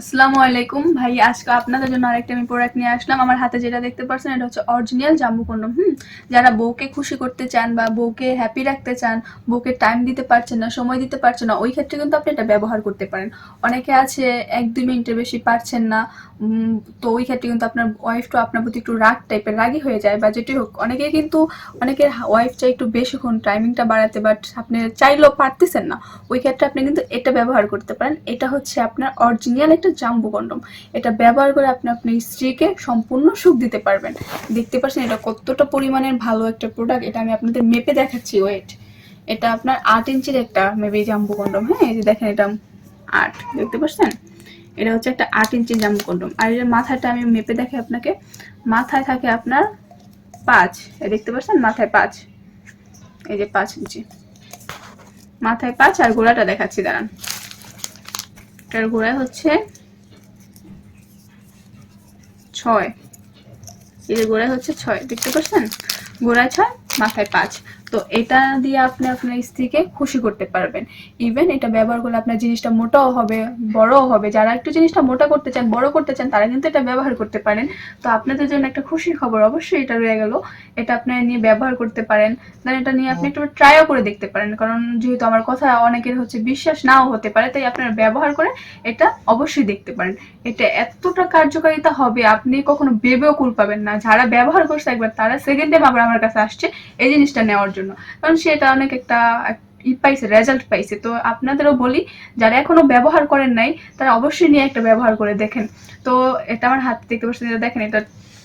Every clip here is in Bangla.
আসসালামু আলাইকুম। ভাই, আজকে আপনাদের জন্য আরেকটা আমি প্রোডাক্ট নিয়ে আসলাম। আমার হাতে যেটা দেখতে পাচ্ছেন, এটা হচ্ছে অরিজিনাল জাম্বু কন্ডম হুম? যারা বউকে খুশি করতে চান বা বউকে হ্যাপি রাখতে চান, বউকে টাইম দিতে পারছেন না, সময় দিতে পারছেন না, ওই ক্ষেত্রে কিন্তু আপনি এটা ব্যবহার করতে পারেন। অনেকে আছে, এক দুই মিনিটের বেশি পারছেন না তো ওই ক্ষেত্রে কিন্তু আপনার ওয়াইফটা আপনার প্রতি একটু রাগ টাইপের রাগই হয়ে যায় বা যেটি হোক। অনেকে কিন্তু, অনেকের ওয়াইফ চাই একটু বেশিক্ষণ টাইমিংটা বাড়াতে বাট আপনি চাইলেও পারতেছেন না, ওই ক্ষেত্রে আপনি কিন্তু এটা ব্যবহার করতে পারেন। এটা হচ্ছে আপনার অরিজিনাল একটা জাম্বু কন্ডম। এটা ব্যবহার করে আপনি আপনার স্ত্রীকে সম্পূর্ণ সুখ দিতে পারবেন। দেখতে পাচ্ছেন এটা কতটা পরিমাণের ভালো একটা প্রোডাক্ট এটা আমি আপনাদের মেপে দেখাচ্ছি ওয়েট এটা আপনার আট ইঞ্চির একটা মেবি জাম্বু কন্ডম হ্যাঁ এই যে দেখেন এটা আট, দেখতে পাচ্ছেন? এটা হচ্ছে একটা আট ইঞ্চি জাম্বু কন্ডম। আর এর মাথাটা আমি মেপে দেখে আপনাকে। মাথায় থাকে আপনার পাঁচ দেখতে পাচ্ছেন? মাথায় পাঁচ। এই যে পাঁচ ইঞ্চি। মাথায় পাঁচ আর গোড়াটা দেখাচ্ছি, দাঁড়ান। এটার গোড়ায় হচ্ছে ছয়। এর গোড়ায় হচ্ছে ছয়। দেখতে পাচ্ছেন? গোড়ায় ছয় মাথায় পাঁচ। তো এটা দিয়ে আপনি আপনার স্ত্রীকে খুশি করতে পারবেন। ইভেন এটা ব্যবহার করলে আপনার জিনিসটা মোটাও হবে বড়ও হবে। যারা একটু জিনিসটা মোটা করতে চান বড় করতে চান তারা কিন্তু এটা ব্যবহার করতে পারেন। তো আপনাদের জন্য একটা খুশির খবর অবশ্যই এটা রয়ে গেল। এটা আপনারা নিয়ে ব্যবহার করতে পারেন। দেন এটা নিয়ে আপনি একটু ট্রাইও করে দেখতে পারেন। কারণ যেহেতু আমার কথা অনেকের হচ্ছে বিশ্বাস নাও হতে পারে তাই আপনারা ব্যবহার করে এটা অবশ্যই দেখতে পারেন। এটা এতটা কার্যকারিতা হবে আপনি কখনো ভেবেও কুল পাবেন না। যারা ব্যবহার করছে একবার তারা সেকেন্ড টাইম আবার আমার কাছে আসছে এই জিনিসটা নেওয়ার জন্য। কারণ সেটা অনেক একটা পাইছে রেজাল্ট পাইছে। তো আপনাদেরও বলি, যারা এখনও ব্যবহার করেন নাই, তারা অবশ্যই নিয়ে একটা ব্যবহার করে দেখেন। তো এটা আমার দেখতে পাচ্ছেন, এটা দেখেন, এটা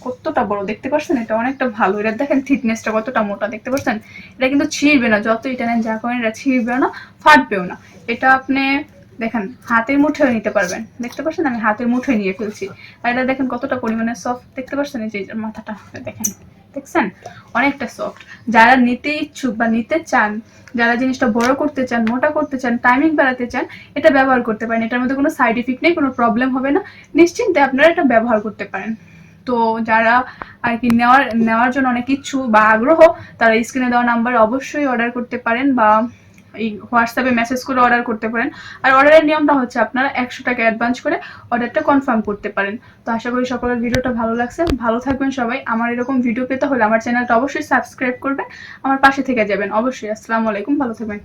কতটা বড় দেখতে পাচ্ছেন? এটা অনেকটা ভালো। এটা দেখেন থিকনেসটা কতটা মোটা দেখতে পাচ্ছেন? এটা কিন্তু ছিঁড়বে না যত এটা নেন যা করেন, এটা ছিঁড়বেও না, ফাটবেও না। এটা আপনি দেখেন, হাতের মুঠোয় নিতে পারবেন। দেখতে পাচ্ছেন? আমি হাতের মুঠোয় নিয়ে ফেলছি। আর এটা দেখেন কতটা পরিমাণে সফট দেখতে পাচ্ছেন? এই যে মাথাটা দেখেন। দেখছেন? অনেকটা সফট যারা নিতে ইচ্ছুক বা নিতে চান, যারা জিনিসটা বড় করতে চান, মোটা করতে চান টাইমিং বাড়াতে চান, এটা ব্যবহার করতে পারেন। এটার মধ্যে কোনো সাইড ইফেক্ট নেই, কোনো প্রবলেম হবে না। নিশ্চিন্তে আপনারা এটা ব্যবহার করতে পারেন। তো যারা আর কি নেওয়ার নেওয়ার জন্য অনেক ইচ্ছু বা আগ্রহ, তারা স্ক্রিনে দেওয়া নাম্বার অবশ্যই অর্ডার করতে পারেন বা এই হোয়াটসঅ্যাপে মেসেজ করে অর্ডার করতে পারেন। আর অর্ডারের নিয়মটা হচ্ছে আপনারা একশো টাকা অ্যাডভান্স করে অর্ডারটা কনফার্ম করতে পারেন। তো আশা করি সকলের ভিডিওটা ভালো লাগছে। ভালো থাকবেন সবাই। আমার এরকম ভিডিও পেতে হলে আমার চ্যানেলটা অবশ্যই সাবস্ক্রাইব করবেন। আমার পাশে থেকে যাবেন। অবশ্যই। আসসালামু আলাইকুম। ভালো থাকবেন।